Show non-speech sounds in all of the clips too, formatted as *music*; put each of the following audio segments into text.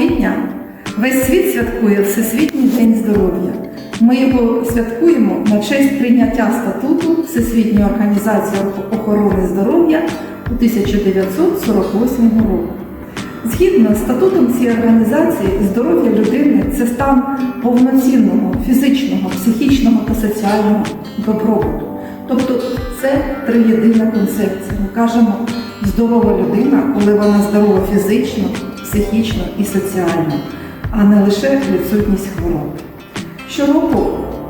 квітня весь світ святкує Всесвітній день здоров'я. Ми його святкуємо на честь прийняття статуту Всесвітньої організації охорони здоров'я у 1948 року. Згідно з статутом цієї організації, здоров'я людини це стан повноцінного фізичного, психічного та соціального добробуту. Тобто це триєдина концепція. Ми кажемо здорова людина, коли вона здорова фізично, психічно і соціально, а не лише відсутність хвороб. Щороку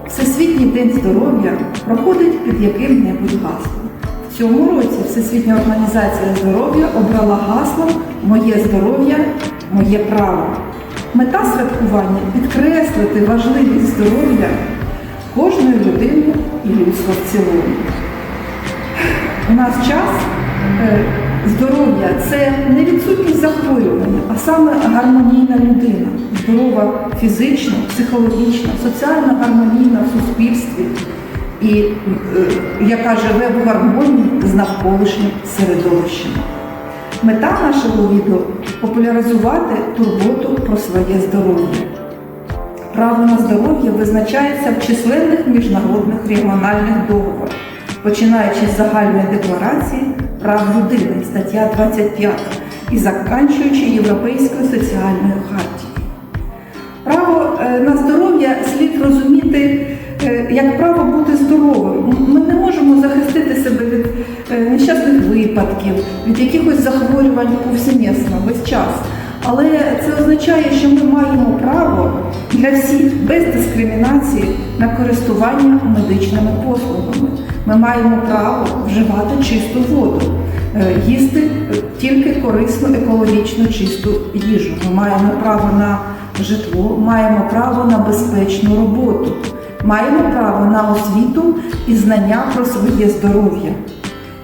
Всесвітній день здоров'я проходить під яким-небудь гаслом. В цьому році Всесвітня організація здоров'я обрала гасло Моє здоров'я, моє право. Мета святкування підкреслити важливість здоров'я кожної людини і людства в цілому. У нас час е, здоров'я це не відсутність захворювання, а саме гармонійна людина, здорова фізично, психологічно, соціально гармонійна в суспільстві і е, яка живе в гармонії з навколишнім середовищем. Мета нашого відео популяризувати турботу про своє здоров'я. Право на здоров'я визначається в численних міжнародних регіональних договорах, починаючи з загальної декларації прав людини, стаття 25, і заканчуючи Європейською соціальною хартією. Право е, на здоров'я слід розуміти е, як право бути здоровим. Ми не можемо захистити себе від е, нещасних випадків, від якихось захворювань повсімісно, весь час. Але це означає, що ми маємо право для всіх без дискримінації на користування медичними послугами. Ми маємо право вживати чисту воду, е, їсти тільки корисну, екологічно чисту їжу. Ми маємо право на житло, маємо право на безпечну роботу, маємо право на освіту і знання про своє здоров'я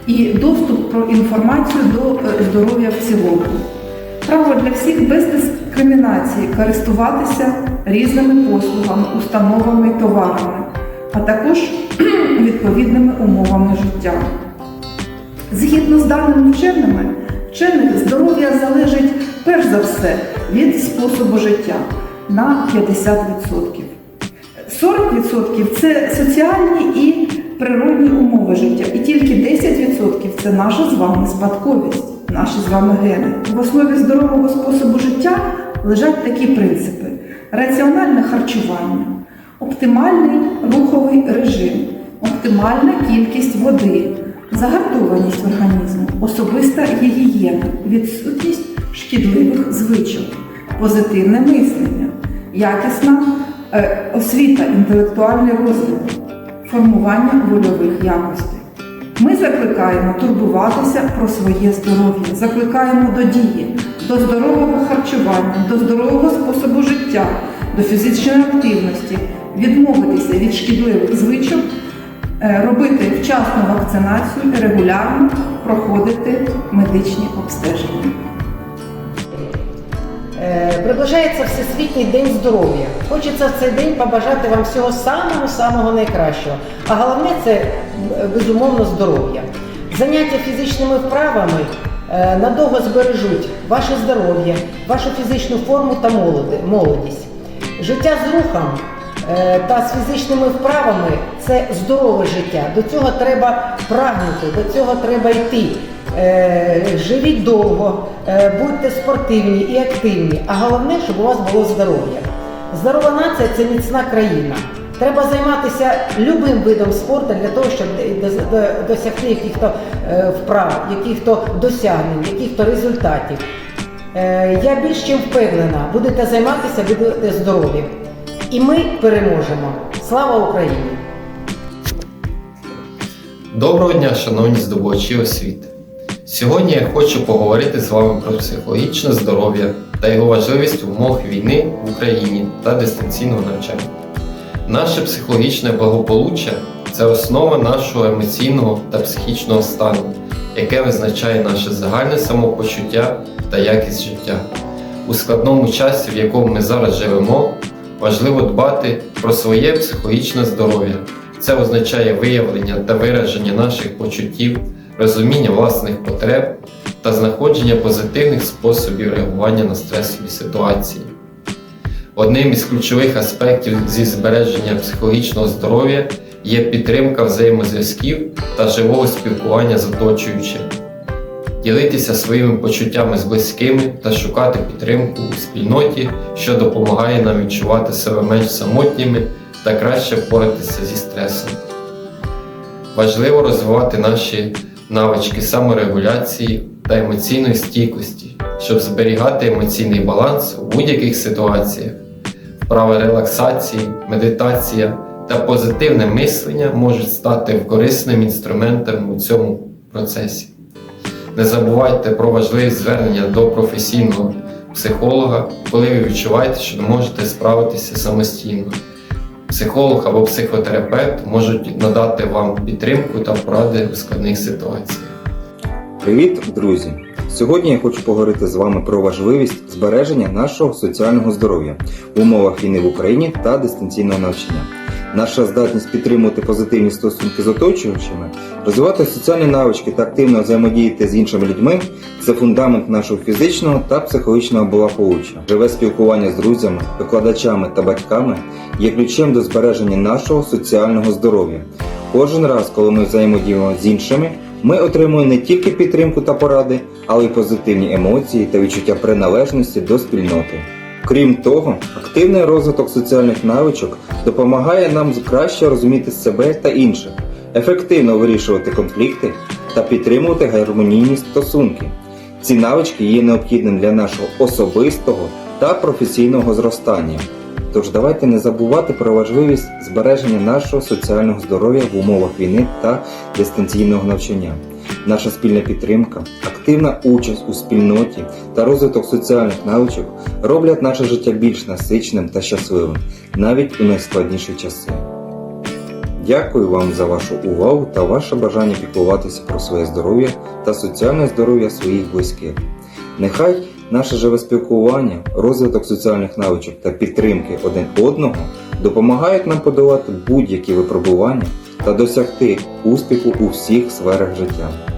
і доступ про інформацію до е, здоров'я в цілому. Право для всіх без дискримінації користуватися різними послугами, установами і товарами, а також *clears throat* відповідними умовами життя. Згідно з даними вченими, вчених здоров'я залежить перш за все від способу життя на 50%. 40% це соціальні і природні умови життя, і тільки 10% це наша з вами спадковість, наші з вами гени. В основі здорового способу життя лежать такі принципи: раціональне харчування, оптимальний руховий режим, оптимальна кількість води, загартованість організму, особиста гігієна, відсутність шкідливих звичок, позитивне мислення, якісна е, освіта, інтелектуальний розвиток, формування вольових якостей. Ми закликаємо турбуватися про своє здоров'я, закликаємо до дії, до здорового харчування, до здорового способу життя, до фізичної активності, відмовитися від шкідливих звичок, е, робити вчасну вакцинацію, регулярно проходити медичні обстеження. Е, Приближається Всесвітній день здоров'я. Хочеться в цей день побажати вам всього самого-самого найкращого. А головне це е, безумовно здоров'я. Заняття фізичними вправами е, надовго збережуть ваше здоров'я, вашу фізичну форму та молодість. Життя з рухом та з фізичними вправами це здорове життя. До цього треба прагнути, до цього треба йти. Е, Живіть довго, е, будьте спортивні і активні, а головне, щоб у вас було здоров'я. Здорова нація це міцна країна. Треба займатися любим видом спорту для того, щоб до- до- досягти яких-то е, вправ, яких-то досягнень, яких-то результатів. Я більш чим впевнена, будете займатися, будете здорові. І ми переможемо. Слава Україні! Доброго дня, шановні здобувачі освіти. Сьогодні я хочу поговорити з вами про психологічне здоров'я та його важливість в умовах війни в Україні та дистанційного навчання. Наше психологічне благополуччя це основа нашого емоційного та психічного стану, яке визначає наше загальне самопочуття та якість життя. У складному часі, в якому ми зараз живемо, важливо дбати про своє психологічне здоров'я. Це означає виявлення та вираження наших почуттів, розуміння власних потреб та знаходження позитивних способів реагування на стресові ситуації. Одним із ключових аспектів зі збереження психологічного здоров'я є підтримка взаємозв'язків та живого спілкування з оточуючим, ділитися своїми почуттями з близькими та шукати підтримку у спільноті, що допомагає нам відчувати себе менш самотніми та краще впоратися зі стресом. Важливо розвивати наші навички саморегуляції та емоційної стійкості, щоб зберігати емоційний баланс у будь-яких ситуаціях. Вправи релаксації, медитація та позитивне мислення можуть стати корисним інструментом у цьому процесі. Не забувайте про важливість звернення до професійного психолога, коли ви відчуваєте, що не можете справитися самостійно. Психолог або психотерапевт можуть надати вам підтримку та поради у складних ситуаціях. Привіт, друзі! Сьогодні я хочу поговорити з вами про важливість збереження нашого соціального здоров'я в умовах війни в Україні та дистанційного навчання. Наша здатність підтримувати позитивні стосунки з оточуючими, розвивати соціальні навички та активно взаємодіяти з іншими людьми це фундамент нашого фізичного та психологічного благополуччя. Живе спілкування з друзями, викладачами та батьками є ключем до збереження нашого соціального здоров'я. Кожен раз, коли ми взаємодіємо з іншими, ми отримуємо не тільки підтримку та поради, але й позитивні емоції та відчуття приналежності до спільноти. Крім того, активний розвиток соціальних навичок допомагає нам краще розуміти себе та інших, ефективно вирішувати конфлікти та підтримувати гармонійні стосунки. Ці навички є необхідним для нашого особистого та професійного зростання. Тож давайте не забувати про важливість збереження нашого соціального здоров'я в умовах війни та дистанційного навчання. Наша спільна підтримка, активна участь у спільноті та розвиток соціальних навичок роблять наше життя більш насиченим та щасливим, навіть у найскладніші часи. Дякую вам за вашу увагу та ваше бажання піклуватися про своє здоров'я та соціальне здоров'я своїх близьких. Нехай наше живе спілкування, розвиток соціальних навичок та підтримки один одного допомагають нам подолати будь-які випробування та досягти успіху у всіх сферах життя.